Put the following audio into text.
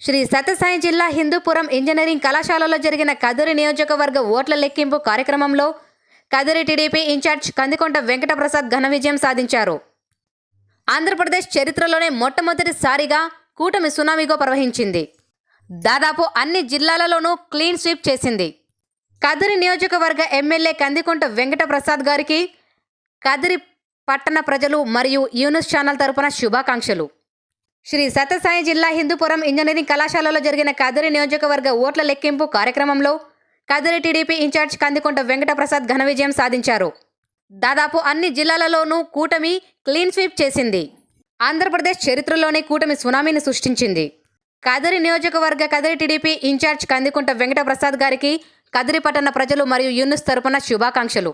శ్రీ సత్యసాయి జిల్లా హిందూపురం ఇంజనీరింగ్ కళాశాలలో జరిగిన కదిరి నియోజకవర్గ ఓట్ల లెక్కింపు కార్యక్రమంలో కదిరి టీడీపీ ఇన్ఛార్జ్ కందికొండ వెంకటప్రసాద్ ఘన విజయం సాధించారు. ఆంధ్రప్రదేశ్ చరిత్రలోనే మొట్టమొదటిసారిగా కూటమి సునామీగో ప్రవహించింది. దాదాపు అన్ని జిల్లాలలోనూ క్లీన్ స్వీప్ చేసింది. కదిరి నియోజకవర్గ ఎమ్మెల్యే కందికొంట వెంకటప్రసాద్ గారికి కదిరి పట్టణ ప్రజలు మరియు యూనిస్ ఛానల్ తరపున శుభాకాంక్షలు. శ్రీ సత్యసాయి జిల్లా హిందూపురం ఇంజనీరింగ్ కళాశాలలో జరిగిన కదిరి నియోజకవర్గ ఓట్ల లెక్కింపు కార్యక్రమంలో కదిరి టీడీపీ ఇన్ఛార్జ్ కందికొంట వెంకటప్రసాద్ ఘన విజయం సాధించారు. దాదాపు అన్ని జిల్లాలలోనూ కూటమి క్లీన్ స్వీప్ చేసింది. ఆంధ్రప్రదేశ్ చరిత్రలోనే కూటమి సునామీని సృష్టించింది. కదిరి నియోజకవర్గ కదిరి టీడీపీ ఇన్ఛార్జ్ కందికుంట వెంకటప్రసాద్ గారికి కదిరి పట్టణ ప్రజలు మరియు యూనిస్ తరపున శుభాకాంక్షలు.